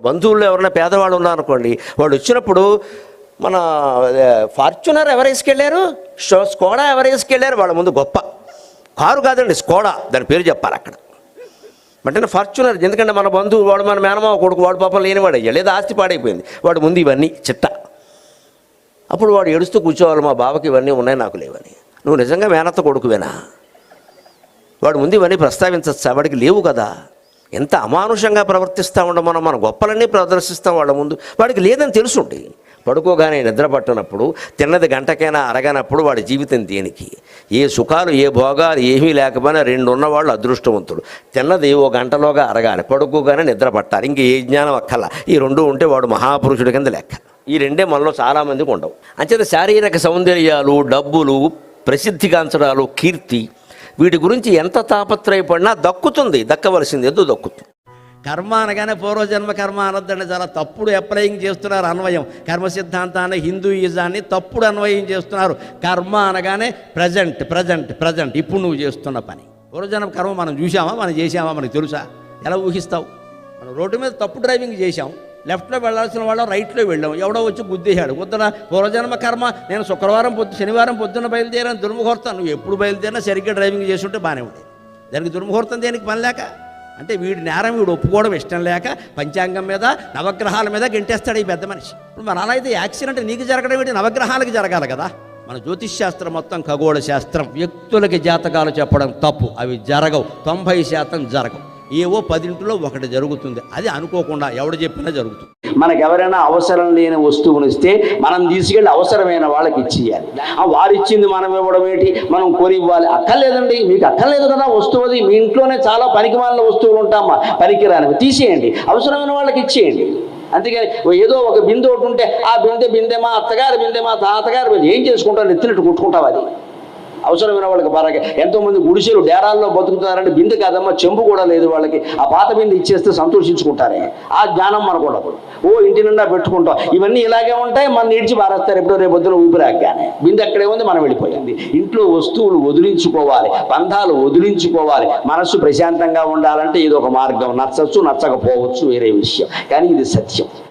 బంధువుల్లో ఎవరైనా పేదవాళ్ళు ఉన్నారనుకోండి వాడు వచ్చినప్పుడు మన ఫార్చునర్ ఎవరు వేసుకెళ్ళారు? షో స్కోడా ఎవరు వేసుకెళ్ళారు? వాళ్ళ ముందు గొప్ప. కారు కాదండి స్కోడా. దాని పేరు చెప్పాలి అక్కడ. అంటే ఫార్చునర్ ఎందుకంటే మన బంధువు వాడు మన మేనమావ కొడుకు వాడు పాపం లేనివాడు అయ్యా లేదా ఆస్తి పాడైపోయింది. వాడు ముందు ఇవన్నీ చిట్ట. అప్పుడు వాడు ఏడుస్తూ కూర్చోవాలి మా బావకి ఇవన్నీ ఉన్నాయి నాకు లేవని. నువ్వు నిజంగా మేనత్త కొడుకువేనా? వాడు ముందు ఇవన్నీ ప్రస్తావించచ్చా వాడికి లేవు కదా. ఎంత అమానుషంగా ప్రవర్తిస్తూ ఉండడం మనం మన గొప్పలన్నీ ప్రదర్శిస్తాం వాళ్ళ ముందు. వాడికి లేదని తెలుసుండి. పడుకోగానే నిద్ర పట్టనప్పుడు తిన్నది గంటకైనా అరగనప్పుడు వాడి జీవితం దేనికి? ఏ సుఖాలు ఏ భోగాలు ఏమీ లేకపోయినా రెండు ఉన్నవాళ్ళు అదృష్టవంతుడు తిన్నది ఓ గంటలోగా అరగాలి. పడుకోగానే నిద్ర పట్టాలి. ఇంక ఏ జ్ఞానం అక్కల. ఈ రెండు ఉంటే వాడు మహాపురుషుడి కింద లెక్క. ఈ రెండే మనలో చాలామందికి ఉండవు. అంచేత శారీరక సౌందర్యాలు డబ్బులు ప్రసిద్ధిగాంచడాలు కీర్తి వీటి గురించి ఎంత తాపత్రయపడినా దక్కుతుంది దక్కవలసింది ఎందుకు దక్కుతుంది? కర్మ అనగానే పూర్వజన్మ కర్మ అనొద్దండి చాలా తప్పుడు అప్లయింగ్ చేస్తున్నారు అన్వయం. కర్మ సిద్ధాంతాన్ని హిందూయిజాన్ని తప్పుడు అన్వయం చేస్తున్నారు. కర్మ అనగానే ప్రజెంట్ ప్రజెంట్ ప్రజెంట్ ఇప్పుడు నువ్వు చేస్తున్న పని. పూర్వజన్మ కర్మ మనం చూసామా మనం చేసామా మనకు తెలుసా? ఎలా ఊహిస్తావు? మనం రోడ్డు మీద తప్పు డ్రైవింగ్ చేసాం లెఫ్ట్లో వెళ్ళాల్సిన వాళ్ళం రైట్లో వెళ్ళాం. ఎవడో వచ్చి గుద్దేశాడు. గుద్దన పూర్వజన్మ కర్మ నేను శుక్రవారం పొద్దు శనివారం పొద్దున్న బయలుదేరాను దుర్ముహూర్తం. నువ్వు ఎప్పుడు బయలుదేరినా సరిగ్గా డ్రైవింగ్ చేస్తుంటే బాగానే ఉంది దానికి దుర్ముహూర్తం దేనికి పని లేక? అంటే వీడి నేరం వీడు ఒప్పుకోవడం ఇష్టం లేక పంచాంగం మీద నవగ్రహాల మీద గెంటేస్తాడు ఈ పెద్ద మనిషి. ఇప్పుడు మన అలా అయితే యాక్సిడెంట్ నీకు జరగడం ఏంటి? నవగ్రహాలకి జరగాలి కదా. మన జ్యోతిష్ శాస్త్రం మొత్తం ఖగోళ శాస్త్రం. వ్యక్తులకి జాతకాలు చెప్పడం తప్పు. అవి జరగవు. తొంభై శాతం జరగవు. ఏవో పదింటిలో ఒకటి జరుగుతుంది. అది అనుకోకుండా ఎవడు చెప్పినా జరుగుతుంది. మనకు ఎవరైనా అవసరం లేని వస్తువును ఇస్తే మనం తీసుకెళ్ళి అవసరమైన వాళ్ళకి ఇచ్చేయాలి. వారు ఇచ్చింది మనం ఇవ్వడం ఏంటి? మనం కొని ఇవ్వాలి అక్కర్లేదండి. మీకు అక్కర్లేదు కదా వస్తువు అది. మీ ఇంట్లోనే చాలా పనికిమాలిన వస్తువులు ఉంటామా పనికిరానివి తీసేయండి. అవసరమైన వాళ్ళకి ఇచ్చేయండి. అంతేగాని ఏదో ఒక బిందె ఒకటి ఉంటే ఆ బిందె బిందె మా అత్తగారు బిందె మా తాతగారు బిందె. ఏం చేసుకుంటావు ఎత్తినట్టు కుట్టుకుంటావు అది. అవసరమైన వాళ్ళకి బాగా ఎంతో మంది గుడిసెలు డేరాల్లో బతుకుతున్నారంటే బిందు కాదమ్మా చెంబు కూడా లేదు వాళ్ళకి. ఆ పాత బిందు ఇచ్చేస్తే సంతోషించుకుంటారే. ఆ జ్ఞానం మనకు ఉండదు. ఓ ఇంటి నిండా పెట్టుకుంటాం. ఇవన్నీ ఇలాగే ఉంటాయి మన నీడ్చి పారేస్తారు ఎప్పుడో రేపు పొద్దున ఊపిరాగానే బిందె అక్కడే ఉంది? మనం వెళ్ళిపోయింది. ఇంట్లో వస్తువులు వదిలించుకోవాలి బంధాలు వదిలించుకోవాలి. మనస్సు ప్రశాంతంగా ఉండాలంటే ఇది ఒక మార్గం. నచ్చచ్చు నచ్చకపోవచ్చు వేరే విషయం. కానీ ఇది సత్యం.